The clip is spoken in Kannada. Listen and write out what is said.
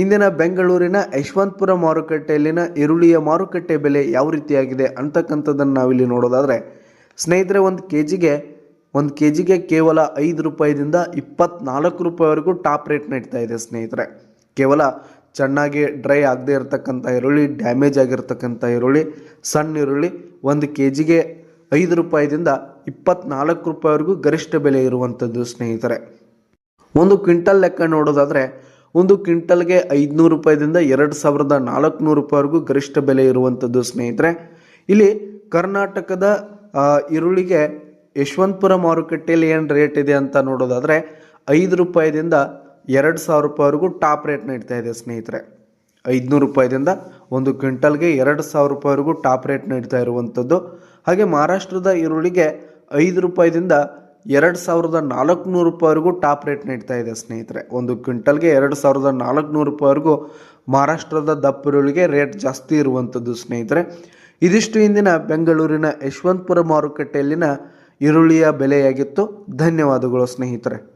ಇಂದಿನ ಬೆಂಗಳೂರಿನ ಯಶವಂತಪುರ ಮಾರುಕಟ್ಟೆಯಲ್ಲಿನ ಈರುಳ್ಳಿಯ ಮಾರುಕಟ್ಟೆ ಬೆಲೆ ಯಾವ ರೀತಿಯಾಗಿದೆ ಅಂತಕ್ಕಂಥದ್ದನ್ನು ನಾವಿಲ್ಲಿ ನೋಡೋದಾದರೆ, ಸ್ನೇಹಿತರೆ, ಒಂದು ಕೆ ಜಿಗೆ ಒಂದು ಕೆ ಜಿಗೆ ಕೇವಲ ಐದು ರೂಪಾಯಿದಿಂದ ಇಪ್ಪತ್ನಾಲ್ಕು ರೂಪಾಯಿವರೆಗೂ ಟಾಪ್ ರೇಟ್ ನಡೀತಾ ಇದೆ ಸ್ನೇಹಿತರೆ. ಕೇವಲ ಚೆನ್ನಾಗಿ ಡ್ರೈ ಆಗದೆ ಇರತಕ್ಕಂಥ ಈರುಳ್ಳಿ, ಡ್ಯಾಮೇಜ್ ಆಗಿರ್ತಕ್ಕಂಥ ಈರುಳ್ಳಿ, ಸಣ್ಣ ಈರುಳ್ಳಿ, ಒಂದು ಕೆ ಜಿಗೆ ಐದು ರೂಪಾಯಿದಿಂದ ಇಪ್ಪತ್ನಾಲ್ಕು ರೂಪಾಯಿವರೆಗೂ ಗರಿಷ್ಠ ಬೆಲೆ ಇರುವಂಥದ್ದು ಸ್ನೇಹಿತರೆ. ಒಂದು ಕ್ವಿಂಟಲ್ ಲೆಕ್ಕ ನೋಡೋದಾದರೆ ಒಂದು ಕ್ವಿಂಟಲ್ಗೆ ಐದುನೂರು ರೂಪಾಯಿದಿಂದ ಎರಡು ಸಾವಿರದ ನಾಲ್ಕುನೂರು ರೂಪಾಯಿವರೆಗೂ ಗರಿಷ್ಠ ಬೆಲೆ ಇರುವಂಥದ್ದು ಸ್ನೇಹಿತರೆ. ಇಲ್ಲಿ ಕರ್ನಾಟಕದ ಈರುಳ್ಳಿಗೆ ಯಶವಂತಪುರ ಮಾರುಕಟ್ಟೆಯಲ್ಲಿ ಏನು ರೇಟ್ ಇದೆ ಅಂತ ನೋಡೋದಾದರೆ, ಐದು ರೂಪಾಯಿದಿಂದ ಎರಡು ಸಾವಿರ ರೂಪಾಯಿವರೆಗೂ ಟಾಪ್ ರೇಟ್ ನಡೀತಾ ಇದೆ, ಸ್ನೇಹಿತರೆ. ಐದುನೂರು ರೂಪಾಯಿದಿಂದ ಒಂದು ಕ್ವಿಂಟಲ್ಗೆ ಎರಡು ಸಾವಿರ ರೂಪಾಯಿವರೆಗೂ ಟಾಪ್ ರೇಟ್ ನಡೀತಾ ಇರುವಂಥದ್ದು ಹಾಗೆ ಮಹಾರಾಷ್ಟ್ರದ ಈರುಳ್ಳಿಗೆ ಐದು ರೂಪಾಯಿದಿಂದ ಎರಡು ಸಾವಿರದ ನಾಲ್ಕುನೂರು ರೂಪಾಯಿವರೆಗೂ ಟಾಪ್ ರೇಟ್ ನೀಡ್ತಾ ಇದೆ ಸ್ನೇಹಿತರೆ. ಒಂದು ಕ್ವಿಂಟಲ್ಗೆ ಎರಡು ಸಾವಿರದ ನಾಲ್ಕುನೂರು ರೂಪಾಯಿವರೆಗೂ ಮಹಾರಾಷ್ಟ್ರದ ದಪ್ಪ ಈರುಳ್ಳಿಗೆ ರೇಟ್ ಜಾಸ್ತಿ ಇರುವಂಥದ್ದು ಸ್ನೇಹಿತರೆ. ಇದಿಷ್ಟು ಇಂದಿನ ಬೆಂಗಳೂರಿನ ಯಶವಂತಪುರ ಮಾರುಕಟ್ಟೆಯಲ್ಲಿನ ಈರುಳ್ಳಿಯ ಬೆಲೆಯಾಗಿತ್ತು. ಧನ್ಯವಾದಗಳು ಸ್ನೇಹಿತರೆ.